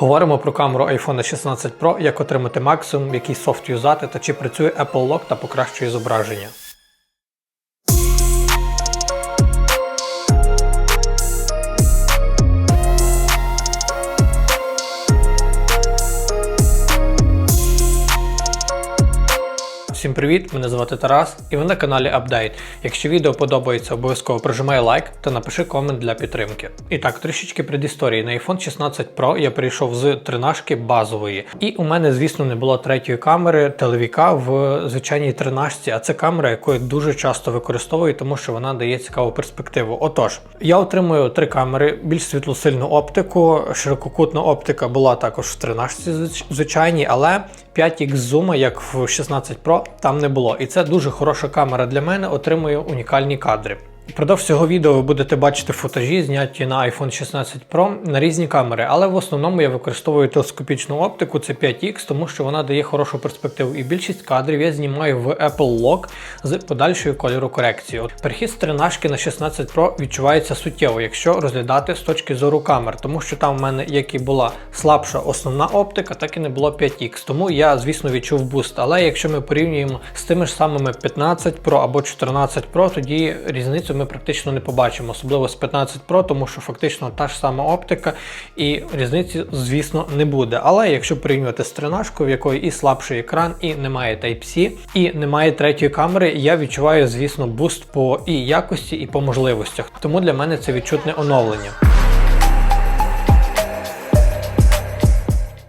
Говоримо про камеру iPhone 16 Pro, як отримати максимум, який софт юзати та чи працює Apple Lock та покращує зображення. Всім привіт! Мене звати Тарас і ви на каналі Update. Якщо відео подобається, обов'язково прожимай лайк та напиши комент для підтримки. І так, трішечки предісторії. На iPhone 16 Pro я перейшов з 13 базової. І у мене, звісно, не було третьої камери телевіка в звичайній 13, а це камера, яку я дуже часто використовую, тому що вона дає цікаву перспективу. Отож, я отримую три камери, більш світлосильну оптику, ширококутна оптика була також в 13 звич- звичайній, але 5х зума, як в 16 Pro, там не було. І це дуже хороша камера для мене, отримує унікальні кадри. Впродовж цього відео ви будете бачити футажі, зняті на iPhone 16 Pro на різні камери, але в основному я використовую телескопічну оптику, це 5X, тому що вона дає хорошу перспективу. І більшість кадрів я знімаю в Apple Lock з подальшою кольорокорекцією. От Перехід з 13 на 16 Pro відчувається суттєво, якщо розглядати з точки зору камер, тому що там в мене як і була слабша основна оптика, так і не було 5X. Тому я, звісно, відчув буст. Але якщо ми порівнюємо з тими ж самими 15 Pro або 14 Pro, тоді різницю ми практично не побачимо, особливо з 15 Pro, тому що фактично та ж сама оптика і різниці, звісно, не буде. Але якщо порівнювати з 13, в якої і слабший екран, і немає Type-C, і немає третьої камери, я відчуваю, звісно, буст по і якості, і по можливостях. Тому для мене це відчутне оновлення.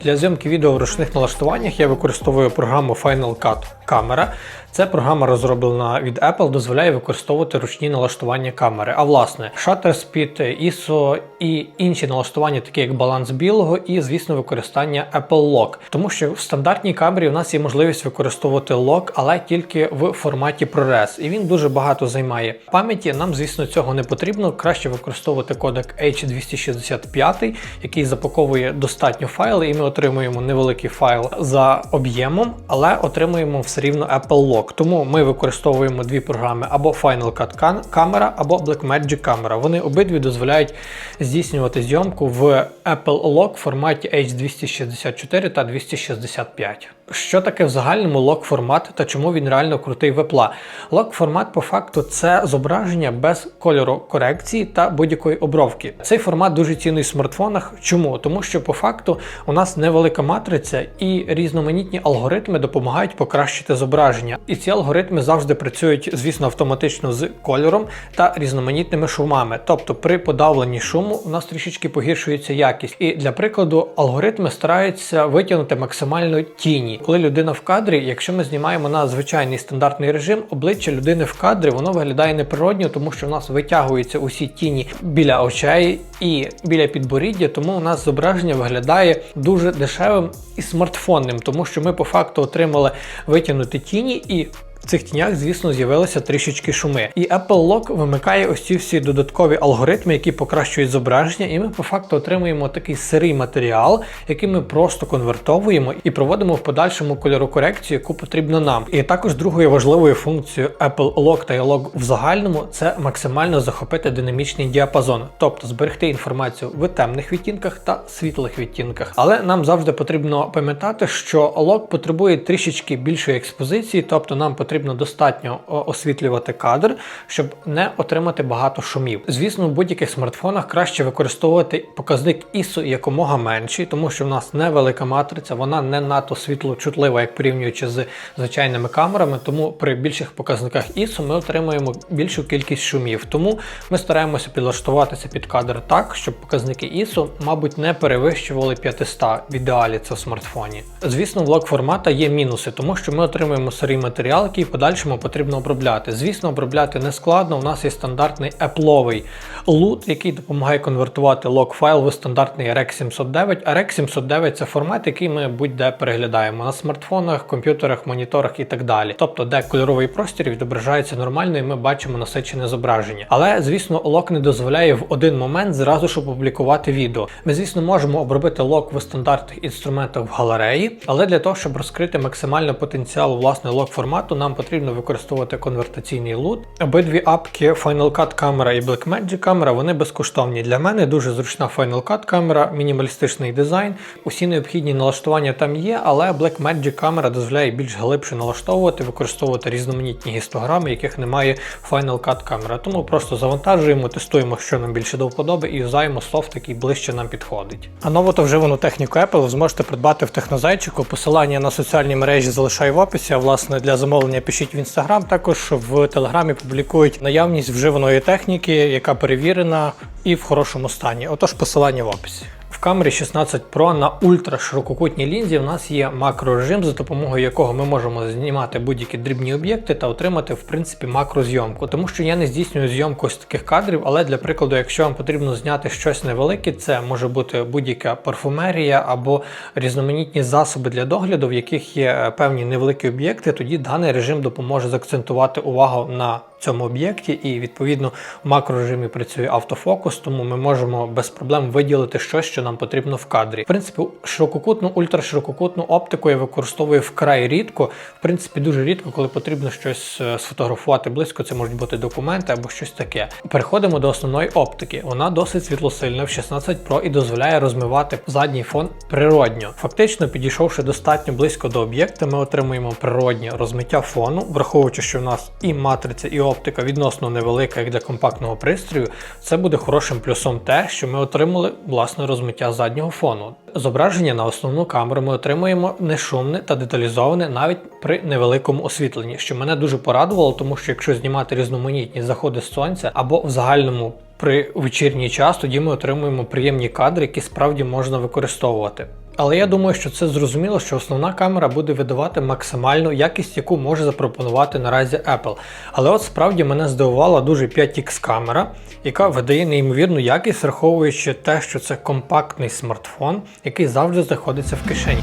Для зйомки відео в ручних налаштуваннях я використовую програму Final Cut Camera. Ця програма розроблена від Apple, дозволяє використовувати ручні налаштування камери. А власне, Shutter Speed, ISO і інші налаштування, такі як баланс білого, і, звісно, використання Apple Lock. Тому що в стандартній камері у нас є можливість використовувати лок, але тільки в форматі ProRes. І він дуже багато займає пам'яті. Нам, звісно, цього не потрібно. Краще використовувати кодек H265, який запаковує достатньо файли, і ми отримуємо невеликий файл за об'ємом, але отримуємо все рівно Apple Lock. Тому ми використовуємо дві програми або Final Cut Camera, або Blackmagic Camera. Вони обидві дозволяють здійснювати зйомку в Apple Lock в форматі H264 та 265. Що таке в загальному лок формат та чому він реально крутий в Apple? Лок формат по факту це зображення без кольору корекції та будь-якої обробки. Цей формат дуже цінний в смартфонах. Чому? Тому що по факту у нас невелика матриця і різноманітні алгоритми допомагають покращити зображення. І ці алгоритми завжди працюють, звісно, автоматично з кольором та різноманітними шумами. Тобто при подавленні шуму у нас трішечки погіршується якість. І для прикладу, алгоритми стараються витягнути максимально тіні. Коли людина в кадрі, якщо ми знімаємо на звичайний стандартний режим, обличчя людини в кадрі воно виглядає неприродньо, тому що в нас витягуються усі тіні біля очей і біля підборіддя, тому у нас зображення виглядає дуже дешевим і смартфонним, тому що ми по факту отримали витягнуті тіні і. В цих тінях, звісно, з'явилися трішечки шуми. І Apple Lock вимикає ось ці всі додаткові алгоритми, які покращують зображення, і ми по факту отримуємо такий сирий матеріал, який ми просто конвертовуємо і проводимо в подальшому кольорокорекцію, яку потрібно нам. І також другою важливою функцією Apple Lock та iLock в загальному це максимально захопити динамічний діапазон, тобто зберегти інформацію в темних відтінках та світлих відтінках. Але нам завжди потрібно пам'ятати, що лок потребує трішечки більшої експозиції, тобто нам потрібно достатньо освітлювати кадр, щоб не отримати багато шумів. Звісно, в будь-яких смартфонах краще використовувати показник ISO якомога менший, тому що в нас невелика матриця, вона не надто світлочутлива, як порівнюючи з звичайними камерами. Тому при більших показниках ISO ми отримуємо більшу кількість шумів. Тому ми стараємося підлаштуватися під кадр так, щоб показники ISO, мабуть, не перевищували 500 в ідеалі це в смартфоні. Звісно, в лог формата є мінуси, тому що ми отримуємо сирий матеріал, який в подальшому потрібно обробляти. Звісно, обробляти не складно. У нас є стандартний Apple'овий лут, який допомагає конвертувати лог файл в стандартний REC 709. А REC 709 це формат, який ми будь-де переглядаємо на смартфонах, комп'ютерах, моніторах і так далі. Тобто, де кольоровий простір відображається нормально, і ми бачимо насичене зображення. Але, звісно, лок не дозволяє в один момент зразу ж опублікувати відео. Ми, звісно, можемо обробити лок в стандартних інструментах в галереї, але для того, щоб розкрити максимально потенціал власне лок формату, нам нам потрібно використовувати конвертаційний лут. Обидві апки Final Cut камера і Blackmagic камера вони безкоштовні. Для мене дуже зручна Final Cut камера, мінімалістичний дизайн. Усі необхідні налаштування там є, але Blackmagic камера дозволяє більш глибше налаштовувати, використовувати різноманітні гістограми, яких немає Final Cut камера. Тому просто завантажуємо, тестуємо, що нам більше до вподоби, і юзаємо софт, який ближче нам підходить. А нову та вживану техніку Apple зможете придбати в технозайчику. Посилання на соціальні мережі залишаю в описі. А власне для замовлення пишіть в інстаграм. Також в телеграмі публікують наявність вживаної техніки, яка перевірена і в хорошому стані. Отож, посилання в описі. В камері 16 Pro на ультраширококутній лінзі в нас є макрорежим, за допомогою якого ми можемо знімати будь-які дрібні об'єкти та отримати в принципі макрозйомку. Тому що я не здійснюю зйомку з таких кадрів, але для прикладу, якщо вам потрібно зняти щось невелике, це може бути будь-яка парфумерія або різноманітні засоби для догляду, в яких є е, певні невеликі об'єкти, тоді даний режим допоможе заакцентувати увагу на цьому об'єкті, і відповідно в макрорежимі працює автофокус, тому ми можемо без проблем виділити щось, що нам потрібно в кадрі. В принципі, ширококутну, ультраширококутну оптику я використовую вкрай рідко. В принципі, дуже рідко, коли потрібно щось е, сфотографувати близько, це можуть бути документи або щось таке. Переходимо до основної оптики. Вона досить світлосильна в 16 Pro і дозволяє розмивати задній фон природньо. Фактично, підійшовши достатньо близько до об'єкта, ми отримуємо природнє розмиття фону, враховуючи, що в нас і матриця, і оптика відносно невелика, як для компактного пристрою, це буде хорошим плюсом те, що ми отримали власне розмиття заднього фону. Зображення на основну камеру ми отримуємо нешумне та деталізоване навіть при невеликому освітленні, що мене дуже порадувало, тому що якщо знімати різноманітні заходи сонця або в загальному при вечірній час, тоді ми отримуємо приємні кадри, які справді можна використовувати. Але я думаю, що це зрозуміло, що основна камера буде видавати максимальну якість, яку може запропонувати наразі Apple. Але от справді мене здивувала дуже 5X камера, яка видає неймовірну якість, враховуючи те, що це компактний смартфон, який завжди знаходиться в кишені.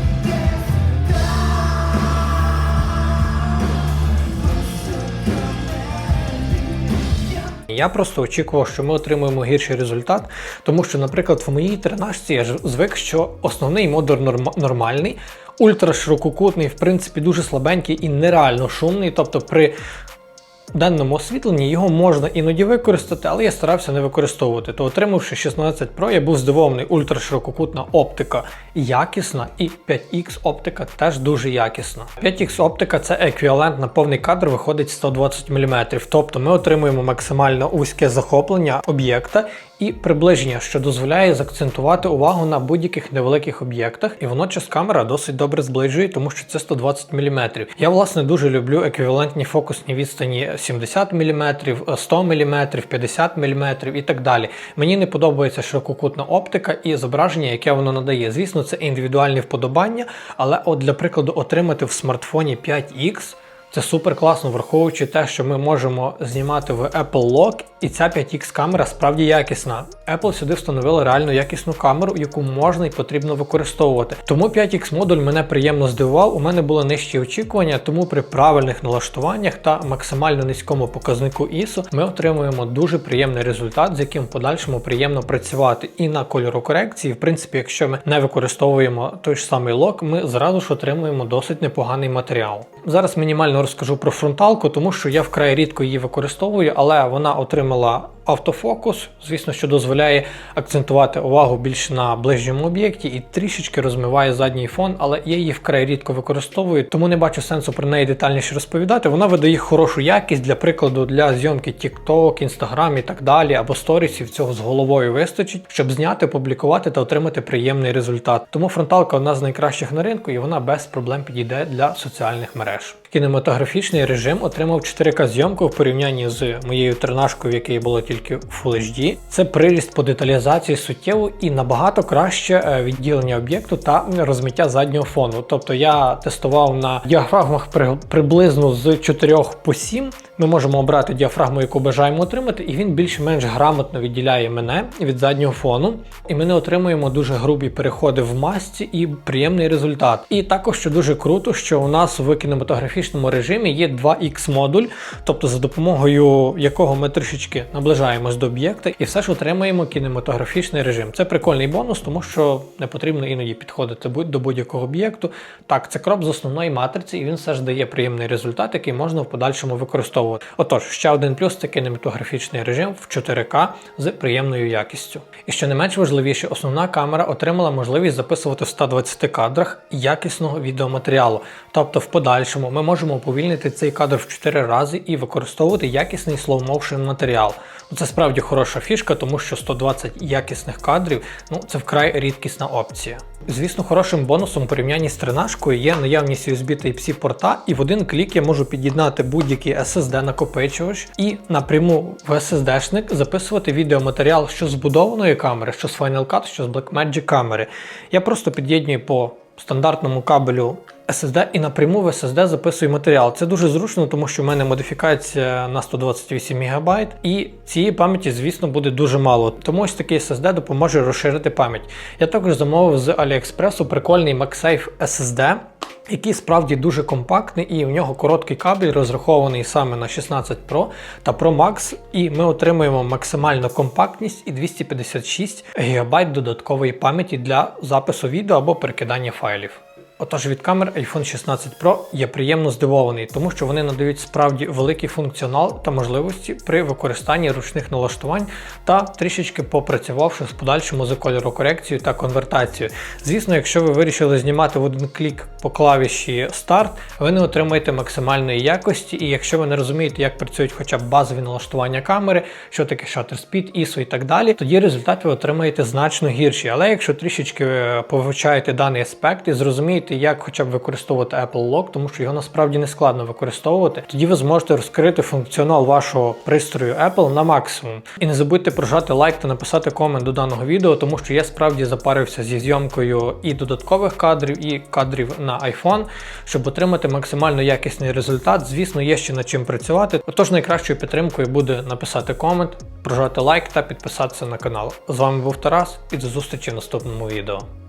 Я просто очікував, що ми отримуємо гірший результат, тому що, наприклад, в моїй тренажці я звик, що основний модуль норм- нормальний, ультраширококутний, в принципі, дуже слабенький і нереально шумний. Тобто при денному освітленні його можна іноді використати, але я старався не використовувати. То отримавши 16 Pro, я був здивований, ультраширококутна оптика якісна, і 5X оптика теж дуже якісна. 5X оптика це еквівалент на повний кадр виходить 120 мм. Тобто ми отримуємо максимально вузьке захоплення об'єкта і приближення, що дозволяє заакцентувати увагу на будь-яких невеликих об'єктах, і водночас камера досить добре зближує, тому що це 120 мм. Я власне дуже люблю еквівалентні фокусні відстані 70 мм, 100 мм, 50 мм і так далі. Мені не подобається ширококутна оптика і зображення, яке воно надає. Звісно, це індивідуальні вподобання, але от для прикладу отримати в смартфоні 5X. Це супер класно, враховуючи те, що ми можемо знімати в Apple Lock, і ця 5X камера справді якісна. Apple сюди встановила реально якісну камеру, яку можна і потрібно використовувати. Тому 5X модуль мене приємно здивував. У мене були нижчі очікування, тому при правильних налаштуваннях та максимально низькому показнику ISO ми отримуємо дуже приємний результат, з яким в подальшому приємно працювати. І на кольорокорекції, в принципі, якщо ми не використовуємо той ж самий лок, ми зразу ж отримуємо досить непоганий матеріал. Зараз мінімально розкажу про фронталку, тому що я вкрай рідко її використовую, але вона отримала автофокус, звісно, що дозволяє акцентувати увагу більш на ближньому об'єкті і трішечки розмиває задній фон, але я її вкрай рідко використовую, тому не бачу сенсу про неї детальніше розповідати. Вона видає хорошу якість для прикладу для зйомки TikTok, Instagram і так далі, або сторісів цього з головою вистачить, щоб зняти, публікувати та отримати приємний результат. Тому фронталка одна з найкращих на ринку, і вона без проблем підійде для соціальних мереж. Кінематографічний режим отримав 4К зйомку в порівнянні з моєю тринашкою, в якій було тільки Full HD. Це приріст по деталізації суттєво і набагато краще е, відділення об'єкту та розмиття заднього фону. Тобто я тестував на діафрагмах приблизно з 4 по 7. Ми можемо обрати діафрагму, яку бажаємо отримати, і він більш-менш грамотно відділяє мене від заднього фону. І ми не отримуємо дуже грубі переходи в масці і приємний результат. І також що дуже круто, що у нас в кінематографічному режимі є 2X модуль, тобто за допомогою якого ми трішечки наближаємось до об'єкта і все ж отримаємо кінематографічний режим. Це прикольний бонус, тому що не потрібно іноді підходити до будь-якого об'єкту. Так, це кроп з основної матриці, і він все ж дає приємний результат, який можна в подальшому використовувати. Отож, ще один плюс це кінематографічний режим в 4К з приємною якістю. І що не менш важливіше, основна камера отримала можливість записувати в 120 кадрах якісного відеоматеріалу. Тобто, в подальшому ми можемо уповільнити цей кадр в 4 рази і використовувати якісний slow-motion матеріал. Ну, Це справді хороша фішка, тому що 120 якісних кадрів ну це вкрай рідкісна опція. Звісно, хорошим бонусом у порівнянні з тринашкою є наявність USB Type-C порта, і в один клік я можу під'єднати будь-який SSD накопичувач і напряму в SSD-шник записувати відеоматеріал що з вбудованої камери, що з Final Cut, що з Blackmagic камери. Я просто під'єднюю по стандартному кабелю SSD і напряму в SSD записую матеріал. Це дуже зручно, тому що в мене модифікація на 128 МБ, і цієї пам'яті, звісно, буде дуже мало. Тому ось такий SSD допоможе розширити пам'ять. Я також замовив з AliExpress прикольний MagSafe SSD. Який справді дуже компактний, і у нього короткий кабель розрахований саме на 16 Pro та Pro Max, і ми отримуємо максимальну компактність і 256 ГБ додаткової пам'яті для запису відео або перекидання файлів. Отож від камер iPhone 16 Pro я приємно здивований, тому що вони надають справді великий функціонал та можливості при використанні ручних налаштувань та трішечки попрацювавши з подальшому за кольорокорекцією та конвертацією. Звісно, якщо ви вирішили знімати в один клік по клавіші Start, ви не отримаєте максимальної якості, і якщо ви не розумієте, як працюють хоча б базові налаштування камери, що таке shutter speed, ISO і так далі, тоді результат ви отримаєте значно гірший. Але якщо трішечки е, повивчаєте даний аспект і зрозумієте, як хоча б використовувати Apple Lock, тому що його насправді не складно використовувати, тоді ви зможете розкрити функціонал вашого пристрою Apple на максимум. І не забудьте прожати лайк та написати комент до даного відео, тому що я справді запарився зі зйомкою і додаткових кадрів, і кадрів на iPhone, щоб отримати максимально якісний результат. Звісно, є ще над чим працювати. Отож, найкращою підтримкою буде написати комент, прожати лайк та підписатися на канал. З вами був Тарас і до зустрічі в наступному відео.